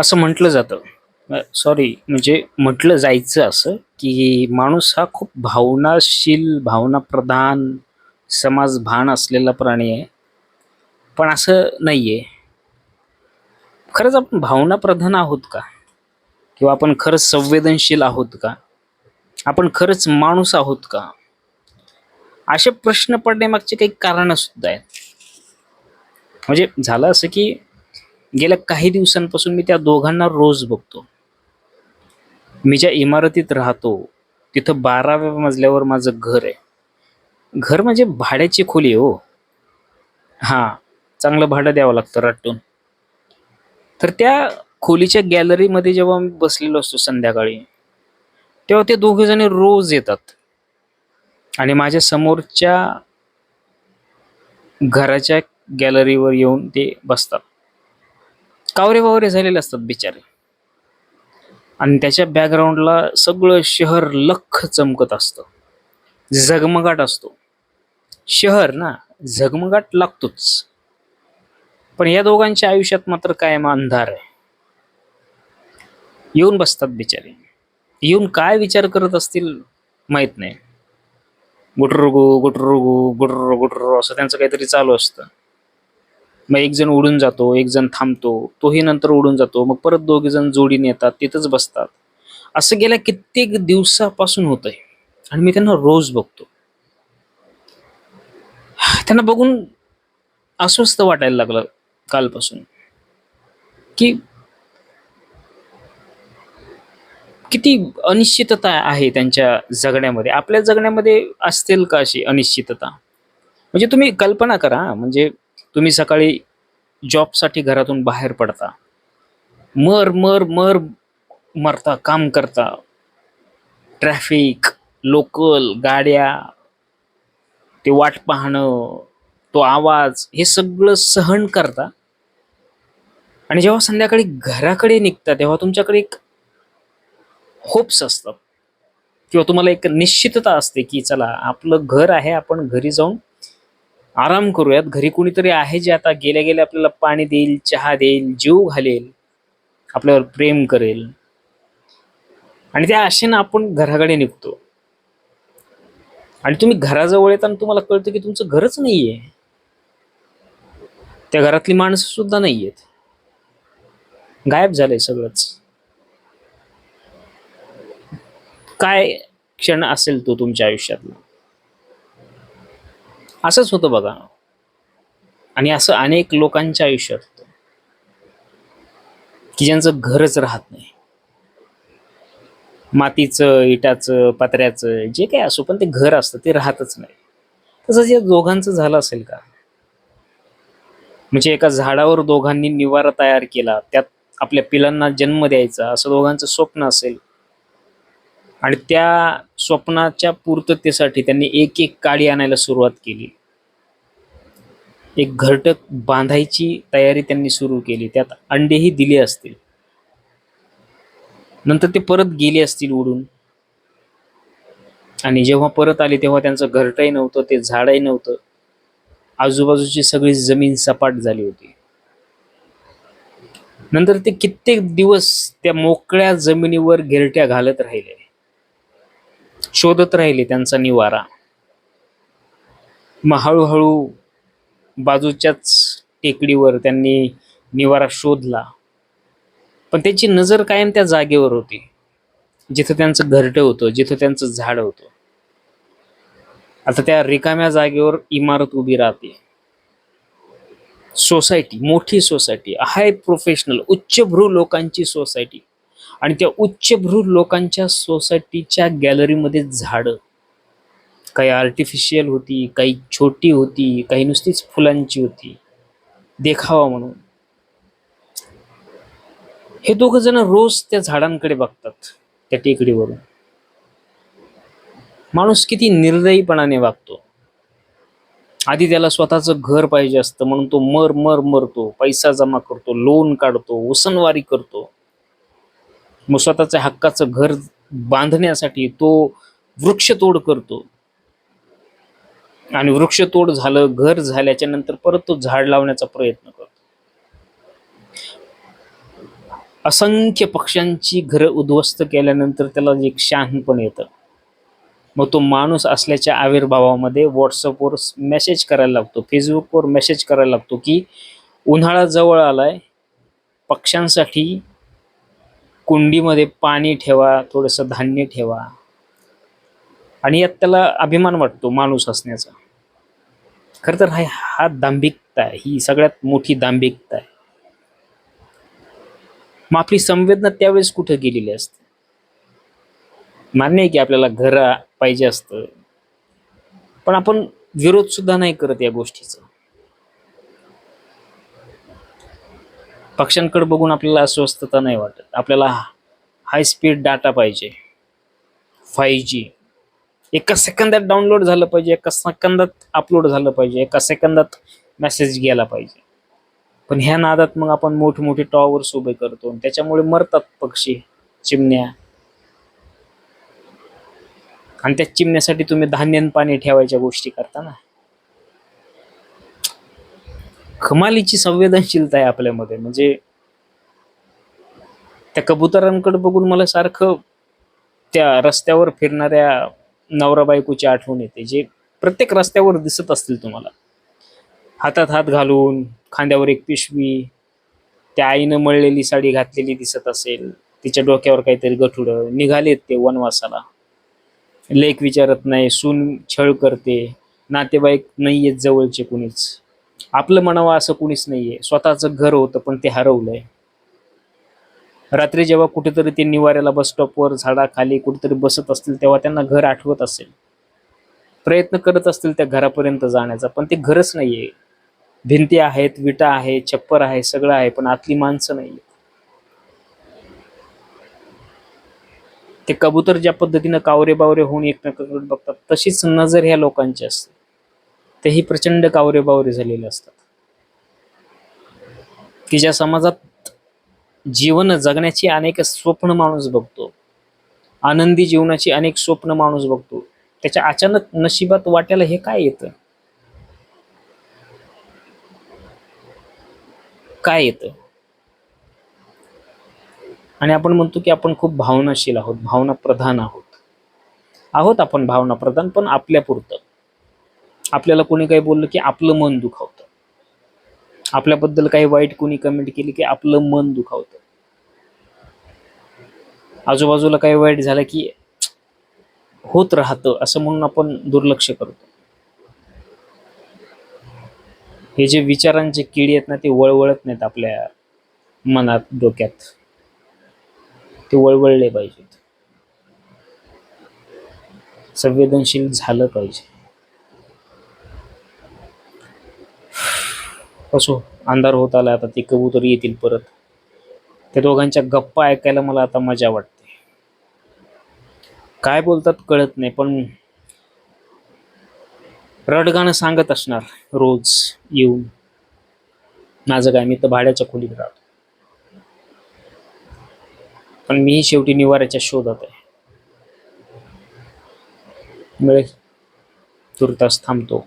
असं म्हटलं जातं. सॉरी म्हणजे म्हटलं जायचं असं की माणूस हा खूप भावनाशील भावनाप्रधान समाजभान असलेला प्राणी आहे. पण असं नाही आहे खरंच आपण भावनाप्रधान आहोत का? किंवा आपण खरंच संवेदनशील आहोत का? आपण खरंच माणूस आहोत का? असे प्रश्न पडण्यामागचे काही कारणं सुद्धा आहेत. म्हणजे झालं असं की गेल्या काही दिवसांपासून मी त्या दोघांना रोज बघतो. मी ज्या इमारतीत राहतो तिथं बाराव्या मजल्यावर माझं घर आहे. घर म्हणजे भाड्याची खोली आहे हो. हां चांगलं भाडं द्यावं लागतं रट्टून. तर त्या खोलीच्या गॅलरीमध्ये जेव्हा मी बसलेलो असतो संध्याकाळी तेव्हा ते दोघे जण रोज येतात. आणि माझ्या समोरच्या घराच्या गॅलरीवर येऊन ते बसतात. कावरे वावरे झालेले असतात बिचारे. आणि त्याच्या बॅकग्राऊंडला सगळं शहर लख चमकत असतं. झगमगाट असतो. शहर ना झगमगाट लागतोच. पण या दोघांच्या आयुष्यात मात्र कायम अंधार आहे. येऊन बसतात बिचारे. येऊन काय विचार करत असतील माहीत नाही. गुटरुगू गुटरुगू गुटर गुटर असं त्यांचं काहीतरी चालू असतं. मग एक जण उडून जातो एक जण थांबतो तोही नंतर उडून जातो. मग परत दोघे जण जोडीने येतात तिथंच बसतात. असं गेल्या कित्येक दिवसापासून होत आहे आणि मी त्यांना रोज बघतो. त्यांना बघून अस्वस्थ वाटायला लागलं कालपासून. की किती अनिश्चितता आहे त्यांच्या जगण्यामध्ये. आपल्या जगण्यामध्ये असतील का अशी अनिश्चितता? म्हणजे तुम्ही कल्पना करा म्हणजे तुम्ही सकाळी जॉबसाठी घरातून बाहेर पडता. मर मर मर मरता काम करता. ट्रॅफिक लोकल गाड्या ते वाट पाहणं तो आवाज हे सगळं सहन करता. आणि जेव्हा संध्याकाळी घराकडे निघता तेव्हा तुमच्याकडे एक होप्स असतात किंवा तुम्हाला एक निश्चितता असते की चला आपलं घर आहे आपण घरी जाऊन आराम करूयात. घरी कोणीतरी आहे जे आता गेल्या गेल्या आपल्याला पाणी देईल चहा देईल जीव घालेल आपल्यावर प्रेम करेल. आणि त्या आशेनं आपण घराकडे निघतो. आणि तुम्ही घराजवळ येताना तुम्हाला कळतं की तुमचं घरच नाहीये. त्या घरातली माणसं सुद्धा नाहीयेत. गायब झालंय सगळंच. काय क्षण असेल तो तुमच्या आयुष्यातला? असंच होतं बघा. आणि असं अनेक लोकांच्या आयुष्यात होतं. की ज्यांचं घरच राहत नाही. मातीचं इटाचं पत्र्याचं जे काही असो पण ते घर असतं ते राहतच नाही. तसंच या दोघांचं झालं असेल का? म्हणजे एका झाडावर दोघांनी निवारा तयार केला त्यात आपल्या पिलांना जन्म द्यायचा असं दोघांचं स्वप्न असेल. आणि त्या स्वप्नाच्या पूर्ततेसाठी त्यांनी एक एक काडी आणायला सुरुवात केली. एक घरटक बांधायची तयारी त्यांनी सुरू केली. त्यात अंडेही दिले असतील. नंतर ते परत गेले असतील उडून. आणि जेव्हा परत आले तेव्हा त्यांचं घरटही नव्हतं ते झाडही नव्हतं. आजूबाजूची सगळी जमीन सपाट झाली होती. नंतर ते कित्येक दिवस त्या मोकळ्या जमिनीवर गिरट्या घालत राहिले. शोधत राहिले त्यांचा निवारा. मग हळूहळू बाजूच्याच टेकडीवर त्यांनी निवारा शोधला. पण त्यांची नजर कायम त्या जागेवर होती जिथं त्यांचं घरटं होतं जिथं त्यांचं झाड होतं. आता त्या रिकाम्या जागेवर इमारत उभी राहते. सोसायटी मोठी सोसायटी हाय प्रोफेशनल उच्चभ्रू लोकांची सोसायटी. आणि त्या उच्चभ्रू लोकांच्या सोसायटीच्या गॅलरीमध्ये झाडं. काही आर्टिफिशियल होती काही छोटी होती काही नुसतीच फुलांची होती. देखावा म्हणून. हे दोघ जण रोज त्या झाडांकडे बघतात त्या टेकडीवरून. माणूस किती निर्दयीपणाने वागतो. आधी त्याला स्वतःचं घर पाहिजे असतं म्हणून तो मर मर मरतो पैसा जमा करतो लोन काढतो उसनवारी करतो. मग स्वतःच्या हक्काचं घर बांधण्यासाठी तो वृक्षतोड करतो. आणि वृक्षतोड झालं घर झाल्याच्यानंतर परत तो झाड लावण्याचा प्रयत्न करतो. असंख्य पक्ष्यांची घरं उद्ध्वस्त केल्यानंतर त्याला एक शहाणपण येतं. मग तो माणूस असल्याच्या आविर्भावामध्ये व्हॉट्सअपवर मेसेज करायला लागतो फेसबुकवर मेसेज करायला लागतो की उन्हाळा जवळ आलाय पक्ष्यांसाठी कुंडीमध्ये पाणी ठेवा थोडंसं धान्य ठेवा. आणि यात त्याला अभिमान वाटतो माणूस असण्याचा. खर तर हा हा दांभिकता आहे ही सगळ्यात मोठी दांभिकता आहे. मग आपली संवेदना त्यावेळेस कुठं गेलेली असते? मान्य आहे की आपल्याला घर पाहिजे असतं. पण आपण विरोध सुद्धा नाही करत या गोष्टीचा. पक्ष्यांकडे बघून आपल्याला अस्वस्थता नाही वाटत. आपल्याला हाय स्पीड डाटा पाहिजे. फाय जी एका सेकंदात डाउनलोड झालं पाहिजे एका सेकंदात अपलोड झालं पाहिजे एका सेकंदात मेसेज गेला पाहिजे. पण ह्या नादात मग आपण मोठमोठे टॉवर्स उभे करतो आणि त्याच्यामुळे मरतात पक्षी चिमण्या. आणि त्या चिमण्यासाठी तुम्ही धान्य आणि पाणी ठेवायच्या गोष्टी करता ना. कमालीची संवेदनशीलता आहे आपल्यामध्ये. म्हणजे त्या कबुतरांकडे बघून मला सारखं त्या रस्त्यावर फिरणाऱ्या नवरा बायकोची आठवण येते जे प्रत्येक रस्त्यावर दिसत असतील तुम्हाला. हातात हात घालून खांद्यावर एक पिशवी त्या आईनं मळलेली साडी घातलेली दिसत असेल तिच्या डोक्यावर काहीतरी गठुडं निघालेत ते वनवासाला. लेख विचारत नाही सून छळ करते नातेवाईक नाही आहेत जवळचे कुणीच. आपलं म्हणावं असं कुणीच नाहीये. स्वतःचं घर होतं पण ते हरवलंय. रात्री जेव्हा कुठेतरी ते निवाऱ्याला बस स्टॉपवर झाडाखाली कुठेतरी बसत असतील तेव्हा त्यांना घर आठवत असेल. प्रयत्न करत असतील त्या घरापर्यंत जाण्याचा पण ते घरच नाहीये. भिंती आहेत विटा आहे छप्पर आहे सगळं आहे पण आतली माणसं नाही ते कबूतर ज्या पद्धतीनं कावरे बावरे होऊन एकमेकांकडे बघतात तशीच नजर ह्या लोकांची असते. तेही प्रचंड कावरे बावरे झालेले असतात. की ज्या समाजात जीवन जगण्याची अनेक स्वप्न माणूस बघतो आनंदी जीवनाची अनेक स्वप्न माणूस बघतो त्याच्या अचानक नशिबात वाट्याला हे काय येतं? काय येतं? आणि आपण म्हणतो की आपण खूप भावनाशील आहोत भावना प्रधान आहोत. आहोत आपण भावना प्रधान पण आपल्या पुरतं. आपल्याला कोणी काही बोललं की आपलं मन दुखावतं. आपल्याबद्दल काही वाईट कोणी कमेंट केली की आपलं मन दुखावतं. आजूबाजूला काही वाईट झालं की होत राहतं असं म्हणून आपण दुर्लक्ष करतो. हे जे विचारांचे किडी आहेत ना ते वळवळत नाहीत आपल्या मनात डोक्यात. ते वळवळले पाहिजेत. संवेदनशील झालं पाहिजे. असो अंधार होत आला आता ते कबूतर येतील परत. त्या दोघांच्या गप्पा ऐकायला मला आता मजा वाटते. काय बोलतात कळत नाही पण रडगाणं सांगत असणार रोज येऊन. माझं काय मी तर भाड्याच्या खोलीत राहतो. पण मी शेवटी निवाऱ्याच्या शोधात आहे. मिळेल. तुर्तास थांबतो.